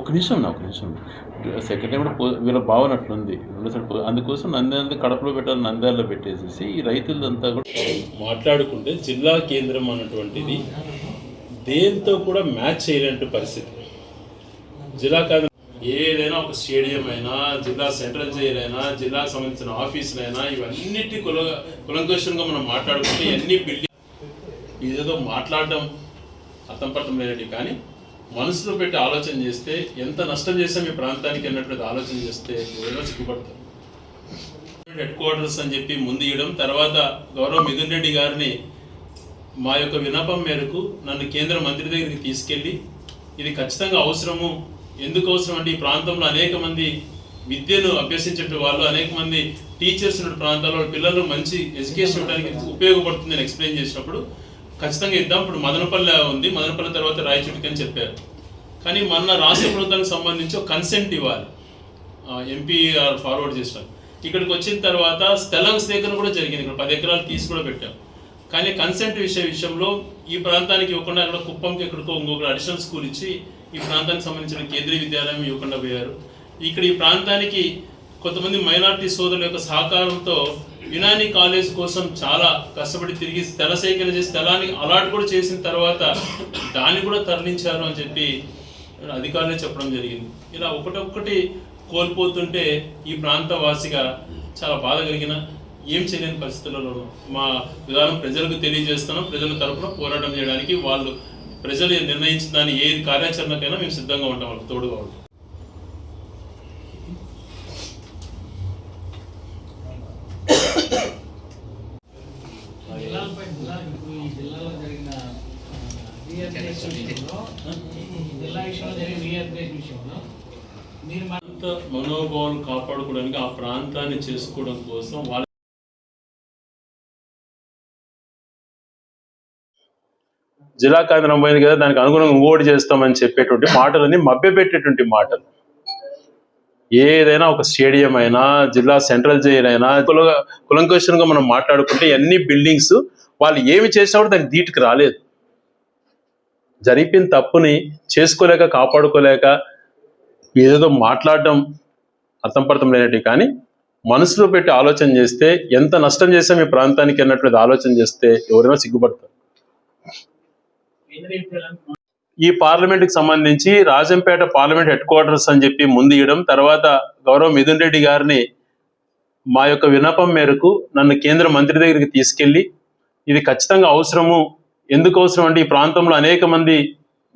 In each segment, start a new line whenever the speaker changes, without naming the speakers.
ఒక నిమిషం నా ఒక నిమిషం. సెకండ్ టైం కూడా వీళ్ళ భావన అట్లుంది. రెండోసారి అందుకోసం నంద్యాల కడపలో పెట్టాలి నంద్యాలలో పెట్టేసేసి ఈ రైతులంతా కూడా మాట్లాడుకుంటే జిల్లా కేంద్రం అన్నటువంటిది దేంతో కూడా మ్యాచ్ చేయలేని పరిస్థితి. జిల్లా కేంద్రం ఏదైనా ఒక స్టేడియం అయినా జిల్లా సెంట్రల్ జైలు అయినా జిల్లాకు సంబంధించిన ఆఫీసులైనా ఇవన్నిటి కుల కులంకోశంగా మనం మాట్లాడుకుంటే అన్ని బిల్డింగ్ ఇదేదో మాట్లాడడం అర్థం పర్థం కానీ మనసులో పెట్టి ఆలోచన చేస్తే ఎంత నష్టం చేసాం ఈ ప్రాంతానికి అన్నట్లు ఆలోచన చేస్తే ఎవరైనా సిగ్గుపడతారు. హెడ్ క్వార్టర్స్ అని చెప్పి ముందు ఇవ్వడం తర్వాత గౌరవ మిథున్ రెడ్డి గారిని మా యొక్క విన్నపం మేరకు నన్ను కేంద్ర మంత్రి దగ్గరికి తీసుకెళ్ళి ఇది ఖచ్చితంగా అవసరము ఎందుకోసం అంటే ఈ ప్రాంతంలో అనేక మంది విద్యను అభ్యసించే వాళ్ళు అనేక మంది టీచర్స్ ఉన్న ప్రాంతాల్లో పిల్లలు మంచి ఎడ్యుకేషన్ ఇవ్వడానికి ఉపయోగపడుతుంది అని ఎక్స్ప్లెయిన్ చేసినప్పుడు ఖచ్చితంగా ఇద్దాం. ఇప్పుడు మదనపల్లె ఉంది. మదనపల్లి తర్వాత రాయచుటికి అని చెప్పారు. కానీ మన రాష్ట్ర ప్రభుత్వానికి సంబంధించి ఒక కన్సెంట్ ఇవ్వాలి. ఎంపీ ఫార్వర్డ్ చేసినాం ఇక్కడికి వచ్చిన తర్వాత స్థలం సేకరణ కూడా జరిగింది. ఇక్కడ పది ఎకరాలు తీసి కూడా పెట్టాం. కానీ కన్సెంట్ విషయ విషయంలో ఈ ప్రాంతానికి ఇవ్వకుండా అక్కడ కుప్పంకి ఎక్కడికో ఇంకొక అడిషనల్ స్కూల్ ఇచ్చి ఈ ప్రాంతానికి సంబంధించిన కేంద్రీయ విద్యాలయం ఇవ్వకుండా పోయారు. ఇక్కడ ఈ ప్రాంతానికి కొంతమంది మైనార్టీ సోదరుల యొక్క సహకారంతో యునాని కాలేజ్ కోసం చాలా కష్టపడి తిరిగి స్థల సేకరణ చేసి స్థలానికి అలాట్ కూడా చేసిన తర్వాత దాన్ని కూడా తరలించారు అని చెప్పి అధికారులే చెప్పడం జరిగింది. ఇలా ఒకటొక్కటి కోల్పోతుంటే ఈ ప్రాంత వాసిగా చాలా బాధ కలిగిన ఏం చేయలేని పరిస్థితులలో. మా విధానం ప్రజలకు తెలియజేస్తున్నాం ప్రజల తరపున పోరాటం చేయడానికి వాళ్ళు ప్రజలు నిర్ణయించిన దాని ఏ కార్యాచరణకైనా మేము సిద్ధంగా ఉంటాం వాళ్ళకి తోడుగా ఉంటాం
జిల్లాలపై జిల్లా ఇప్పుడు ఈ జిల్లాలో జరిగిన రీఅప్డేట్ విషయంలో ఈ జిల్లా విషయంలో జరిగిన రీఅప్డేట్ విషయంలో మీరు మా
ప్రాంత మనోభావాలు కాపాడుకోవడానికి ఆ ప్రాంతాన్ని చేసుకోవడం కోసం వాళ్ళ జిల్లా కేంద్రం పోయింది కదా దానికి అనుగుణంగా ఇంకోటి చేస్తామని చెప్పేటువంటి మాటలని మభ్యపెట్టేటువంటి మాటలు. ఏదైనా ఒక స్టేడియం అయినా జిల్లా సెంట్రల్ జైల్ అయినా కుల కులంకోశంగా మనం మాట్లాడుకుంటే అన్ని బిల్డింగ్స్ వాళ్ళు ఏమి చేసినా కూడా దానికి దీటికి రాలేదు. జరిపిన తప్పుని చేసుకోలేక కాపాడుకోలేక ఏదేదో మాట్లాడడం అర్థం పర్థం లేనట్టు కానీ మనసులో పెట్టి ఆలోచన చేస్తే ఎంత నష్టం చేసాం ఈ ప్రాంతానికి అన్నట్లు ఆలోచన చేస్తే ఎవరైనా సిగ్గుపడతారు. ఈ పార్లమెంట్కి సంబంధించి రాజంపేట పార్లమెంట్ హెడ్ క్వార్టర్స్ అని చెప్పి ముందు ఇవ్వడం తర్వాత గౌరవ మిథున్ రెడ్డి గారిని మా యొక్క విన్నపం మేరకు నన్ను కేంద్ర మంత్రి దగ్గరికి తీసుకెళ్ళి ఇది ఖచ్చితంగా అవసరము. ఎందుకు అవసరం అంటే ఈ ప్రాంతంలో అనేక మంది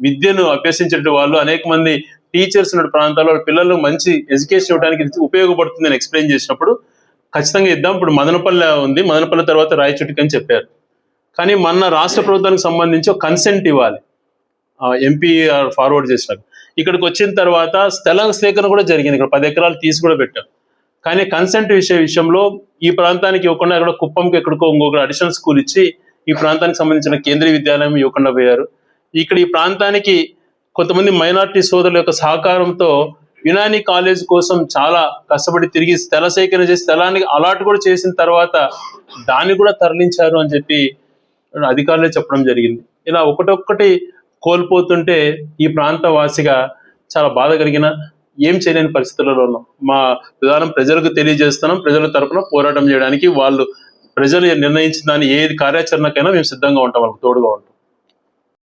విద్యను అభ్యసించే వాళ్ళు అనేక మంది టీచర్స్ ఉన్న ప్రాంతాల్లో పిల్లలు మంచి ఎడ్యుకేషన్ ఇవ్వడానికి ఉపయోగపడుతుంది అని ఎక్స్ప్లెయిన్ చేసినప్పుడు ఖచ్చితంగా ఇద్దాం. ఇప్పుడు మదనపల్లె ఉంది. మదనపల్లి తర్వాత రాయచుట్టుకని చెప్పారు. కానీ మన రాష్ట్ర ప్రభుత్వానికి సంబంధించి ఒక కన్సెంట్ ఇవ్వాలి. ఎంపీ ఫార్వర్డ్ చేసినారు. ఇక్కడికి వచ్చిన తర్వాత స్థలం సేకరణ కూడా జరిగింది. ఇక్కడ పది ఎకరాలు తీసి కూడా పెట్టాం కానీ కన్సెంట్ విషయ విషయంలో ఈ ప్రాంతానికి ఇవ్వకుండా ఇక్కడ కుప్పంకి ఎక్కడికో ఇంకొక అడిషనల్ స్కూల్ ఇచ్చి ఈ ప్రాంతానికి సంబంధించిన కేంద్రీయ విద్యాలయం ఇవ్వకుండా పోయారు. ఇక్కడ ఈ ప్రాంతానికి కొంతమంది మైనార్టీ సోదరుల యొక్క సహకారంతో యునాని కాలేజ్ కోసం చాలా కష్టపడి తిరిగి స్థల సేకరణ చేసి స్థలానికి అలాట్ కూడా చేసిన తర్వాత దాన్ని కూడా తరలించారు అని చెప్పి అధికారులే చెప్పడం జరిగింది. ఇలా ఒకటొక్కటి కోల్పోతుంటే ఈ ప్రాంత వాసిగా చాలా బాధ కలిగిన ఏం చేయలేని పరిస్థితులలో ఉన్నాం. మా విధానం ప్రజలకు తెలియజేస్తున్నాం. ప్రజల తరపున పోరాటం చేయడానికి వాళ్ళు ప్రజలు నిర్ణయించిన దాని ఏ కార్యాచరణకైనా మేము సిద్ధంగా ఉంటాం. వాళ్ళకి తోడుగా ఉంటాం.